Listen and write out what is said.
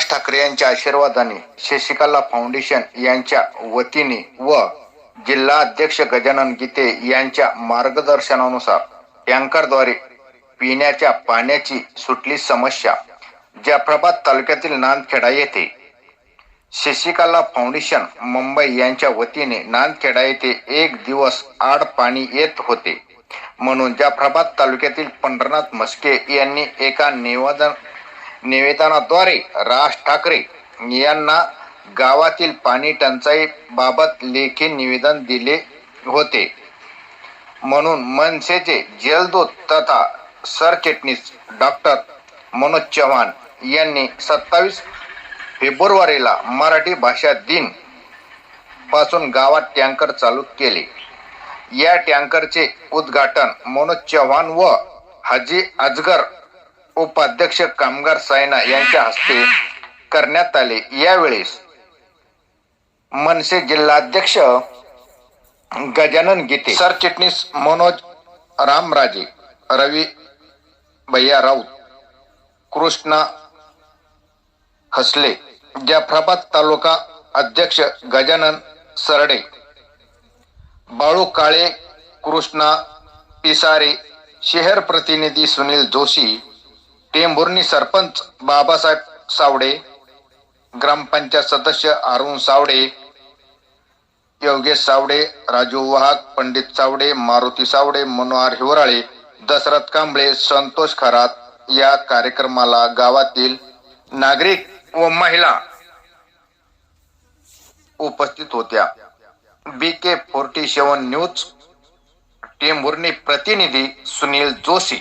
राज ठाकरे यांच्या आशीर्वादाने शशिकला फाउंडेशन यांच्या वतीने व जिल्हा अध्यक्ष गजानन गीते यांच्या मार्गदर्शनानुसार टँकरद्वारे पिण्याच्या पाण्याची सुटली समस्या जाफराबाद तालुक्यातील नांदखेडा येथे शशिकला फाउंडेशन मुंबई यांच्या वतीने नांदखेडा येथे एक दिवस आड पाणी येत होते. म्हणून जाफराबाद तालुक्यातील पंढरनाथ मस्के यांनी एका निवेदन निवेदनाद्वारे राज ठाकरे यांना गावातील पाणी टंचाई बाबत लेखी निवेदन दिले होते. म्हणून मनसेचे जलदूत तथा सरचिटणीस डॉक्टर मनोज चव्हाण यांनी सत्तावीस फेब्रुवारीला मराठी भाषा दिनपासून गावात टँकर चालू केले. या टँकरचे उद्घाटन मनोज चव्हाण व हाजी अजगर उपाध्यक्ष कामगार सायना यांच्या हस्ते करण्यात आले. यावेळेस मनसे जिल्हाध्यक्ष गजानन गीते सरचिटणीस मनोज रामराजे रवी भैया राऊत कृष्णा हसले जाफराबाद तालुका अध्यक्ष गजानन सरडे बाळू काळे कृष्णा पिसारे शहर प्रतिनिधी सुनील जोशी टेंभुर्णी सरपंच बाबासाहेब सावडे ग्रामपंचायत सदस्य अरुण सावडे योगेश सावडे राजू वाहक पंडित सावडे मारुती सावडे मनोहर हिवराळे दशरथ कांबळे संतोष खरात या कार्यक्रमाला गावातील नागरिक व महिला उपस्थित होत्या. B K forty seven news Tembhurni प्रतिनिधी सुनील जोशी.